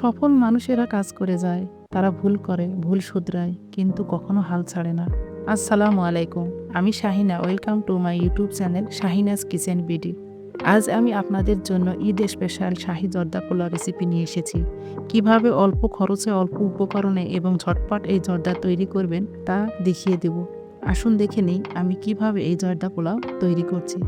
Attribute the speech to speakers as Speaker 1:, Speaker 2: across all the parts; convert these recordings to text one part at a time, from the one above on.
Speaker 1: সফল মানুষেরা কাজ করে যায়। তারা ভুল করে, ভুল শুধরায়, কিন্তু কখনো হাল ছাড়ে না। আসসালামু আলাইকুম, আমি Shahina, welcome to my YouTube channel Shahina's kitchen BD. আজ আমি আপনাদের জন্য ঈদ স্পেশাল শাহি জর্দা পোলাও রেসিপি নিয়ে এসেছি। কীভাবে অল্প খরচে, অল্প উপকরণে এবং ঝটপট এই জর্দা তৈরি করবেন তা দেখিয়ে দেব। আসুন দেখে নিই আমি কীভাবে এই জর্দা পোলাও তৈরি করছি।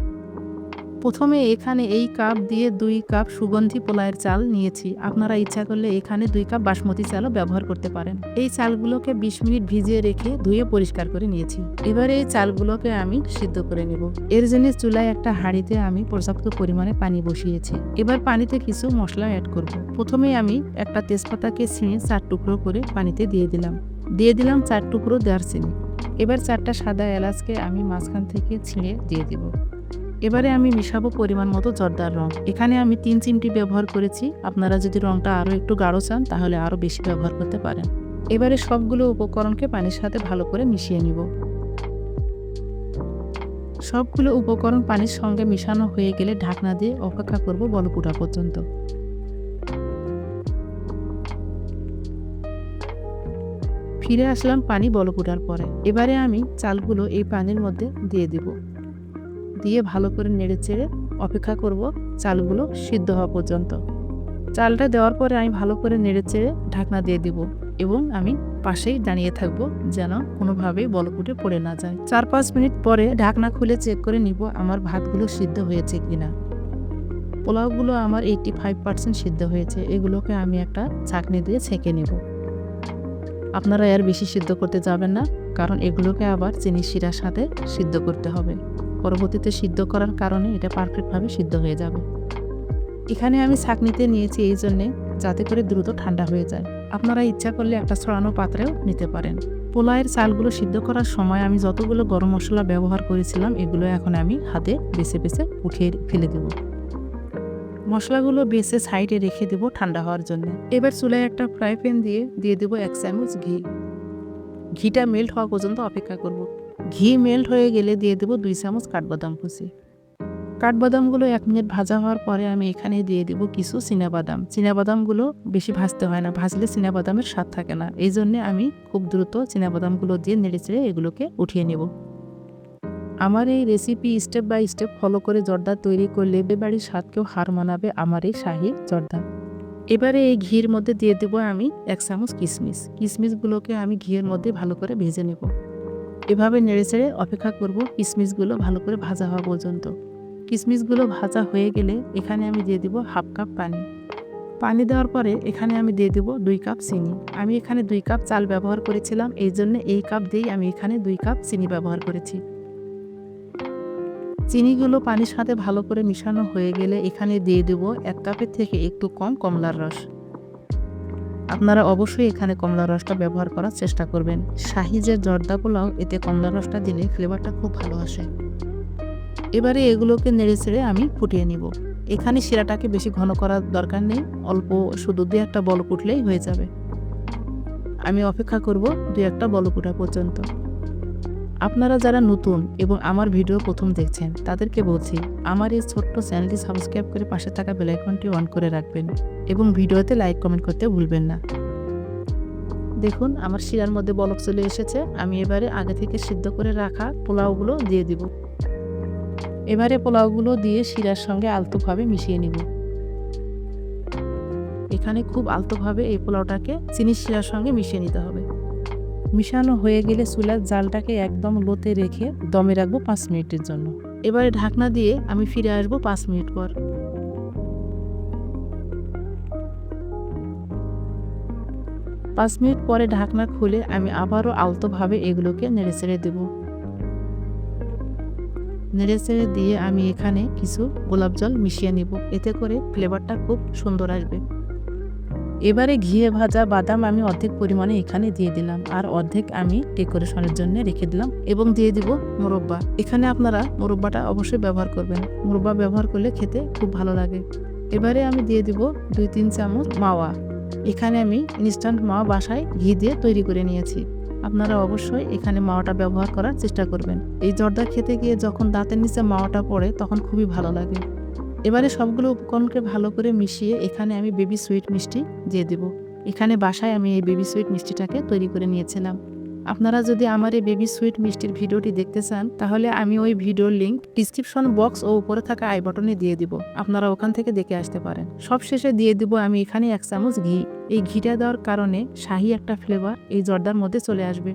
Speaker 1: প্রথমে এখানে এই কাপ দিয়ে দুই কাপ সুগন্ধি পোলায়ের চাল নিয়েছি। আপনারা ইচ্ছা করলে এখানে দুই কাপ বাসমতি চালও ব্যবহার করতে পারেন। এই চালগুলোকে বিশ মিনিট ভিজিয়ে রেখে ধুয়ে পরিষ্কার করে নিয়েছি। এবারে এই চালগুলোকে আমি সিদ্ধ করে নেব। এর জন্য চুলায় একটা হাঁড়িতে আমি পর্যাপ্ত পরিমাণে পানি বসিয়েছি। এবার পানিতে কিছু মশলা অ্যাড করব। প্রথমে আমি একটা তেজপাতাকে ছিঁড়ে চার টুকরো করে পানিতে দিয়ে দিলাম। দিয়ে দিলাম চার টুকরো দারচিনি। এবার চারটা সাদা এলাচকে আমি মাঝখান থেকে ছিঁড়ে দিয়ে দিব। এবারে আমি মিশাবো পরিমাণ মতো জর্দার রং। এখানে আমি তিন চিমটি ব্যবহার করেছি। আপনারা যদি রংটা আরও একটু গাঢ় চান, তাহলে আরও বেশি ব্যবহার করতে পারেন। এবারে সবগুলো উপকরণকে পানির সাথে ভালো করে মিশিয়ে নিব। সবগুলো উপকরণ পানির সঙ্গে মিশানো হয়ে গেলে ঢাকনা দিয়ে অপেক্ষা করব বলপুটা পর্যন্ত। ফিরে আসলাম পানি বলপুটার পরে। এবারে আমি চালগুলো এই পানির মধ্যে দিয়ে দিব। দিয়ে ভালো করে নেড়ে চেড়ে অপেক্ষা করব চালগুলো সিদ্ধ হওয়া পর্যন্ত। চালটা দেওয়ার পরে আমি ভালো করে নেড়ে চেড়ে ঢাকনা দিয়ে দিব এবং আমি পাশেই দাঁড়িয়ে থাকব যেন কোনোভাবেই বলকুটে পড়ে না যায়। চার পাঁচ মিনিট পরে ঢাকনা খুলে চেক করে নিব আমার ভাতগুলো সিদ্ধ হয়েছে কিনা। পোলাওগুলো আমার এইটি ফাইভ পার্সেন্ট সিদ্ধ হয়েছে, এগুলোকে আমি একটা ছাঁকনি দিয়ে ছেঁকে নেব। আপনারা এর বেশি সিদ্ধ করতে যাবেন না, কারণ এগুলোকে আবার চিনি শিরার সাথে সিদ্ধ করতে হবে। পরবর্তীতে সিদ্ধ করার কারণে এটা পারফেক্টভাবে সিদ্ধ হয়ে যাবে। এখানে আমি ছাকনিতে নিয়েছি এই জন্যে যাতে করে দ্রুত ঠান্ডা হয়ে যায়। আপনারা ইচ্ছা করলে একটা ছড়ানো পাত্রেও নিতে পারেন। পোলায়ের চালগুলো সিদ্ধ করার সময় আমি যতগুলো গরম মশলা ব্যবহার করেছিলাম, এগুলো এখন আমি হাতে বেছে বেছে উঠিয়ে ফেলে দেব। মশলাগুলো বেছে সাইডে রেখে দেব ঠান্ডা হওয়ার জন্য। এবার চুলায় একটা ফ্রাই প্যান দিয়ে দিয়ে দেবো এক চামচ ঘি। ঘিটা মেল্ট হওয়া পর্যন্ত অপেক্ষা করব। ঘি মেল্ট হয়ে গেলে দিয়ে দেবো দুই চামচ কাঠবাদাম কুচি। কাঠবাদামগুলো এক মিনিট ভাজা হওয়ার পরে আমি এখানে দিয়ে দেবো কিছু চীনাবাদাম। চীনাবাদামগুলো বেশি ভাজতে হয় না, ভাজলে চীনাবাদামের স্বাদ থাকে না। এই জন্যে আমি খুব দ্রুত চীনাবাদামগুলো দিয়ে নেড়ে চেড়ে এগুলোকে উঠিয়ে নেব। আমার এই recipe step by step follow করে জর্দা তৈরি করলে বাড়ির স্বাদকেও হার মানাবে আমার এই শাহি জর্দা। এবারে এই ঘির মধ্যে দিয়ে দেবো আমি এক চামচ কিশমিশ কিশমিশগুলোকে আমি ঘিয়ের মধ্যে ভালো করে ভেজে নেব। এভাবে নেড়ে চেড়ে অপেক্ষা করব কিশমিশগুলো ভালো করে ভাজা হওয়া পর্যন্ত। কিশমিশগুলো ভাজা হয়ে গেলে এখানে আমি দিয়ে দিব হাফ কাপ পানি। পানি দেওয়ার পরে এখানে আমি দিয়ে দেবো দুই কাপ চিনি। আমি এখানে দুই কাপ চাল ব্যবহার করেছিলাম, এই জন্য এই কাপ দিয়েই আমি এখানে দুই কাপ চিনি ব্যবহার করেছি। চিনিগুলো পানির সাথে ভালো করে মিশানো হয়ে গেলে এখানে দিয়ে দেবো এক কাপের থেকে একটু কম কমলার রস। আপনারা অবশ্যই এখানে কমলা রসটা ব্যবহার করার চেষ্টা করবেন। শাহি যে জর্দা পোলাও, এতে কমলা রসটা দিলে ফ্লেভারটা খুব ভালো আসে। এবারে এগুলোকে নেড়ে ছেড়ে আমি ফুটিয়ে নিব। এখানে শিরাটাকে বেশি ঘন করার দরকার নেই, অল্প শুধু দু একটা বল কুটলেই হয়ে যাবে। আমি অপেক্ষা করব দু একটা বল কুটা পর্যন্ত। আপনারা যারা নতুন এবং আমার ভিডিও প্রথম দেখছেন, তাদেরকে বলছি, আমার এই ছোট্ট চ্যানেলটি সাবস্ক্রাইব করে পাশে থাকা বেলাইকনটি অন করে রাখবেন এবং ভিডিওতে লাইক, কমেন্ট করতে ভুলবেন না। দেখুন, আমার শিরার মধ্যে বলক চলে এসেছে। আমি এবারে আগে থেকে সিদ্ধ করে রাখা পোলাওগুলো দিয়ে দিব। এবারে পোলাওগুলো দিয়ে শিরার সঙ্গে আলতোভাবে মিশিয়ে নিব। এখানে খুব আলতোভাবে এই পোলাওটাকে চিনি শিরার সঙ্গে মিশিয়ে নিতে হবে। মিশানো হয়ে গেলে চুলার জালটাকে একদম লোতে রেখে দমে রাখব পাঁচ মিনিটের জন্য। এবারে ঢাকনা দিয়ে আমি ফিরে আসব পাঁচ মিনিট পর। পাঁচ মিনিট পরে ঢাকনা খুলে আমি আবারও আলতোভাবে এগুলোকে নেড়ে ছেড়ে দেব। নেড়ে ছেড়ে দিয়ে আমি এখানে কিছু গোলাপ জল মিশিয়ে নিব। এতে করে ফ্লেভারটা খুব সুন্দর আসবে। এবারে ঘিয়ে ভাজা, বাদাম আমি অর্ধেক পরিমাণে এখানে দিয়ে দিলাম। আর অর্ধেক আমি ডেকোরেশনের জন্য রেখে দিলাম এবং দিয়ে দিব মোরব্বা। এখানে আপনারা মোরব্বাটা অবশ্যই ব্যবহার করবেন। মোরব্বা ব্যবহার করলে খেতে খুব ভালো লাগে। এবারে আমি দিয়ে দিব দুই, তিন চামচ মাওয়া। এখানে আমি ইনস্ট্যান্ট মাওয়া বাসায় ঘি দিয়ে তৈরি করে নিয়েছি। আপনারা অবশ্যই এখানে মাওয়াটা ব্যবহার করার চেষ্টা করবেন। এই জর্দা খেতে গিয়ে যখন দাঁতের নিচে মাওয়াটা পড়ে, তখন খুবই ভালো লাগে। এবারে সবগুলো উপকরণকে ভালো করে মিশিয়ে এখানে আমি বেবি সুইট মিষ্টি দিয়ে দেব। এখানে বাসায় আমি এই বেবি সুইট মিষ্টিটাকে তৈরি করে নিয়েছিলাম। আপনারা যদি আমার এই বেবি সুইট মিষ্টির ভিডিওটি দেখতে চান, তাহলে আমি ওই ভিডিওর লিঙ্ক ডিসক্রিপশন বক্স ও উপরে থাকা আই বাটনে দিয়ে দিব। আপনারা ওখান থেকে দেখে আসতে পারেন। সব শেষে দিয়ে দিব আমি এখানে এক চামচ ঘি। এই ঘিটা দেওয়ার কারণে শাহি একটা ফ্লেভার এই জর্দার মধ্যে চলে আসবে।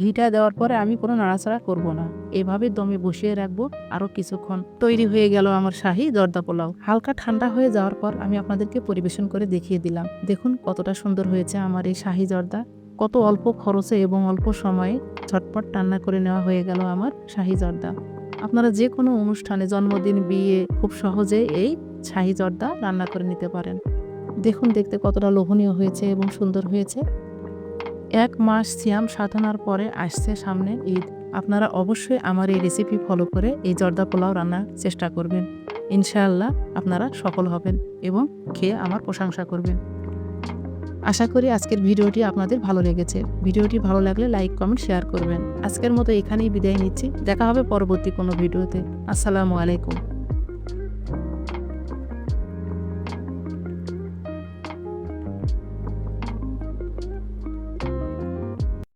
Speaker 1: ঘিটা দেওয়ার পরে আমি কোনো নাড়াচাড়া করব না। এভাবে দমে বসিয়ে রাখব আরও কিছুক্ষণ। তৈরি হয়ে গেল আমার শাহি জর্দা পোলাও। হালকা ঠান্ডা হয়ে যাওয়ার পর আমি আপনাদেরকে পরিবেশন করে দেখিয়ে দিলাম। দেখুন কতটা সুন্দর হয়েছে আমার এই শাহি জর্দা কত অল্প খরচে এবং অল্প সময়ে ঝটপট রান্না করে নেওয়া হয়ে গেল আমার শাহি জর্দা আপনারা যে কোনো অনুষ্ঠানে জন্মদিন, বিয়ে, খুব সহজে এই শাহি জর্দা রান্না করে নিতে পারেন। দেখুন দেখতে কতটা লোভনীয় হয়েছে এবং সুন্দর হয়েছে। এক মাস সিয়াম সাধনার পরে আসছে সামনে ঈদ। আপনারা অবশ্যই আমার এই রেসিপি ফলো করে এই জর্দা পোলাও রান্নার চেষ্টা করবেন। ইনশাআল্লাহ আপনারা সফল হবেন এবং খেয়ে আমার প্রশংসা করবেন। আশা করি আজকের ভিডিওটি আপনাদের ভালো লেগেছে। ভিডিওটি ভালো লাগলে লাইক কমেন্ট শেয়ার করবেন। আজকের মতো এখানেই বিদায় নিচ্ছি। দেখা হবে পরবর্তী কোনো ভিডিওতে। আসসালামু আলাইকুম।